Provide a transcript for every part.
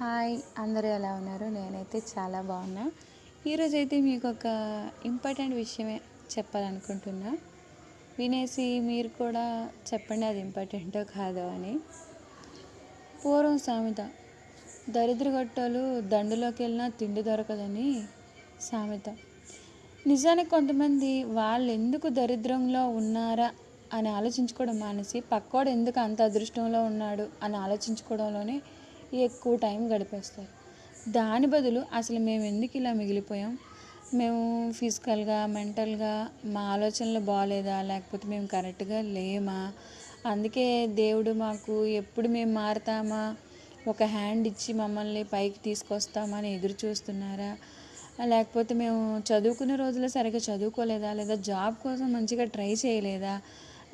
Hi అందరూ ఎలా ఉన్నారు? నేనైతే చాలా బాగున్నా. ఈరోజు అయితే మీకు ఒక ఇంపార్టెంట్ విషయమే చెప్పాలనుకుంటున్నా. వినేసి మీరు కూడా చెప్పండి అది ఇంపార్టెంటో కాదో అని. పూర్వం సామెత దరిద్రగొట్టలు దండులోకి వెళ్ళినా తిండి దొరకదని సామెత. నిజానికి కొంతమంది వాళ్ళు ఎందుకు దరిద్రంలో ఉన్నారా అని ఆలోచించుకోవడం మానేసి పక్కోడు ఎందుకు అంత అదృష్టంలో ఉన్నాడు అని ఆలోచించుకోవడంలోనే ఎక్కువ టైం గడిపేస్తారు. దాని బదులు అసలు మేము ఎందుకు ఇలా మిగిలిపోయాం? మేము ఫిజికల్గా మెంటల్గా మా ఆలోచనలు బాగాలేదా లేకపోతే మేము కరెక్ట్గా లేమా? అందుకే దేవుడు మాకు ఎప్పుడు మేము మారుతామా? ఒక హ్యాండ్ ఇచ్చి మమ్మల్ని పైకి తీసుకొస్తామని ఎదురు చూస్తున్నారా? లేకపోతే మేము చదువుకునే రోజుల్లో సరిగ్గా చదువుకోలేదా? లేదా జాబ్ కోసం మంచిగా ట్రై చేయలేదా?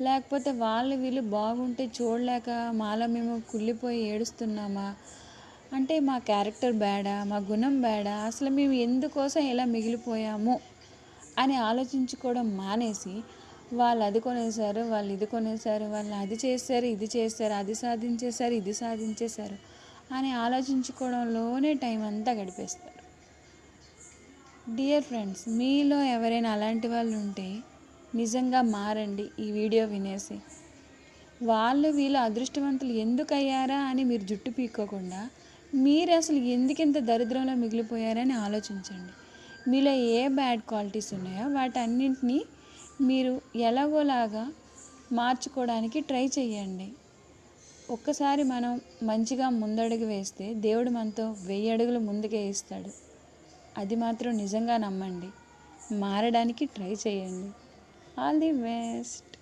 లేకపోతే వాళ్ళు వీళ్ళు బాగుంటే చూడలేక మాలో మేము కుళ్ళిపోయి ఏడుస్తున్నామా? అంటే మా క్యారెక్టర్ బ్యాడా? మా గుణం బ్యాడా? అసలు మేము ఎందుకోసం ఇలా మిగిలిపోయాము? అని ఆలోచించుకోవడం మానేసి వాళ్ళు అది కొనేశారు వాళ్ళు ఇది కొనేశారు వాళ్ళు అది చేశారు ఇది చేశారు అది సాధించేశారు ఇది సాధించేశారు అని ఆలోచించుకోవడంలోనే టైం అంతా గడిపేస్తారు. డియర్ ఫ్రెండ్స్ మీలో ఎవరైనా అలాంటి వాళ్ళు ఉంటే నిజంగా మారండి ఈ వీడియో వినేసి. వాళ్ళు వీళ్ళు అదృష్టవంతులు ఎందుకు అయ్యారా అని మీరు జుట్టు పీక్కోకుండా మీరు అసలు ఎందుకింత దరిద్రంలో మిగిలిపోయారని ఆలోచించండి. మీలో ఏ బ్యాడ్ క్వాలిటీస్ ఉన్నాయో వాటన్నింటినీ మీరు ఎలాగోలాగా మార్చుకోవడానికి ట్రై చేయండి ఒక్కసారి మనం మంచిగా ముందడుగు వేస్తే దేవుడు మనతో వెయ్యి అడుగులు ముందుకే ఇస్తాడు. అది మాత్రం నిజంగా నమ్మండి. మారడానికి ట్రై చేయండి All the best.